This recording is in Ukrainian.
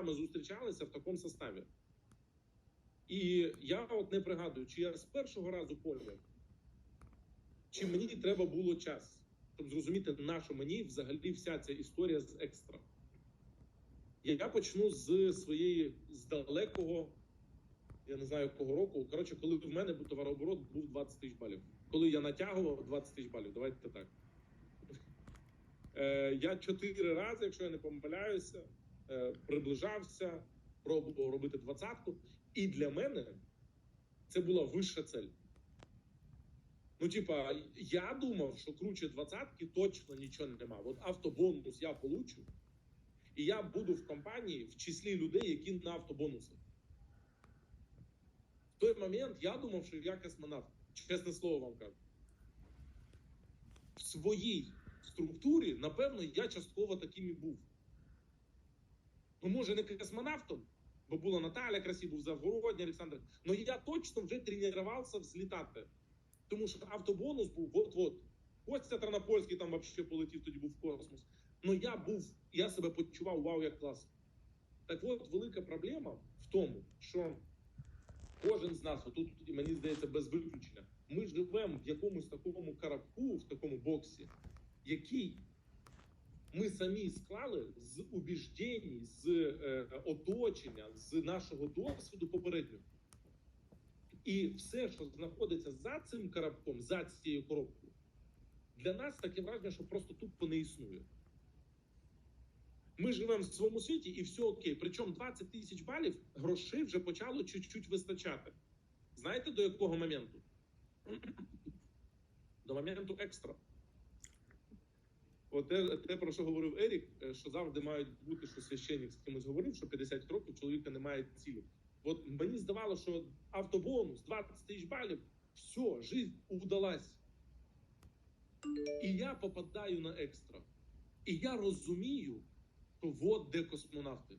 вами зустрічалися в такому составі. І я от не пригадую, чи я з першого разу поняв, чи мені треба було час, щоб зрозуміти, на що мені взагалі вся ця історія з екстра. Я почну з своєї з далекого, я не знаю якого року. Коротше, коли в мене був товарооборот був 20 тисяч балів. Коли я натягував 20 тисяч балів, давайте так. Е, я чотири рази, якщо я не помиляюся, приближався, пробував робити двадцятку. І для мене це була вища цель. Ну, типа, я думав, що круче двадцятки точно нічого нема. От автобонус я получу, і я буду в компанії в числі людей, які на автобонуси. В той момент я думав, що я космонавт. Чесне слово вам кажу. В своїй структурі, напевно, я частково таким і був. Ну, може, не космонавтом, бо була Наталя красива, був Завгородній Олександр. але я точно вже тренувався взлітати. Тому що автобонус був от-от. Костя Тернопольський там взагалі полетів, тоді був в космос. Ну я був, я себе почував вау, як класно. Так от, велика проблема в тому, що кожен з нас, отут, і мені здається, без виключення, ми живемо в якомусь такому карабку, в такому боксі, який ми самі склали з убіждень, з е, оточення, з нашого досвіду попереднього. І все, що знаходиться за цим карабком, за цією коробкою, для нас таке враження, що просто тупо не існує. Ми живемо в своєму світі і все окей. Причому 20 тисяч балів грошей вже почало чуть-чуть вистачати. Знаєте до якого моменту? До моменту екстра. От те, те, про що говорив Ерік, е, що завжди мають бути, що священник з кимось говорив, що 50 років чоловіка немає цілі. От мені здавалося, що автобонус 20 тисяч балів, все, життя удалась. І я попадаю на екстра. І я розумію, що от де космонавти.